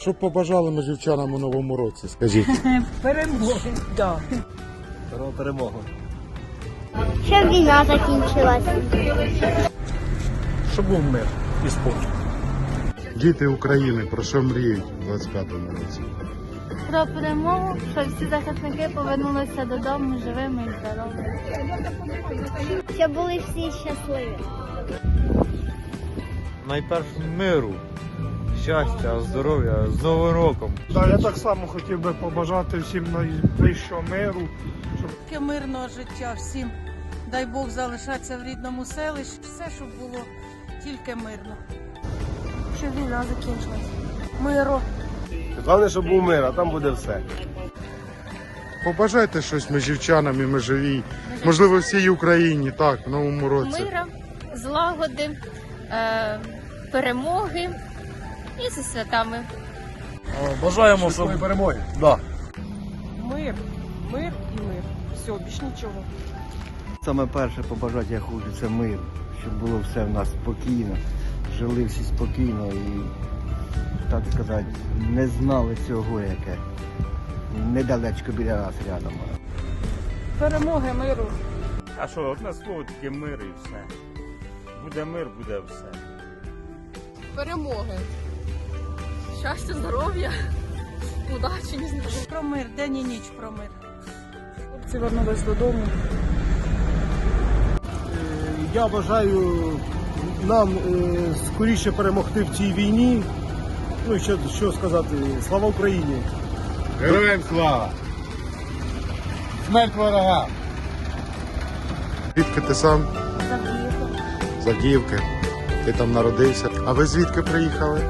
Що побажали ми жівчанам у новому році, скажіть. Перемоги. Да. Перемогу. Щоб війна закінчилася. Щоб був мир і спокій. Діти України про що мріють у 25-му році? Про перемогу, щоб всі захисники повернулися додому живими і здоровими. Щоб були всі щасливі. найперше миру, щастя, здоров'я з Новим роком. Да, я так само хотів би побажати всім найближчого миру, Таке мирного життя всім. Дай Бог залишатися в рідному селищі. Все, щоб було тільки мирно. Щоб війна закінчилася. Миру. Головне, щоб був мир, а там буде все. Побажайте щось межівчанам і межовій, можливо, всій Україні, так, в новому році. Мира, злагоди, е, перемоги і зі святами. Бажаємо, щоб перемоги. Да. Мир, мир і мир. Все, більш нічого. Саме перше побажати я хочу це мир, щоб було все в нас спокійно, жили всі спокійно і, так сказати, не знали цього, яке недалечко біля нас рядом. Перемоги, миру. А що, одне слово таке мир і все. Буде мир, буде все. перемоги. Щастя, здоров'я, удачі, не знаю. Про мир, день і ніч про мир. Хлопці вернулись додому. Я бажаю нам е, скоріше перемогти в цій війні. Ну і що, що сказати, слава Україні! Героям слава! Смерть ворога! Звідки ти сам? З Авдіївки. Ти там народився. А ви звідки приїхали?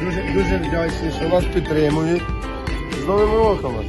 Дуже, дуже вдячний, що вас підтримують. З Новим роком! вас!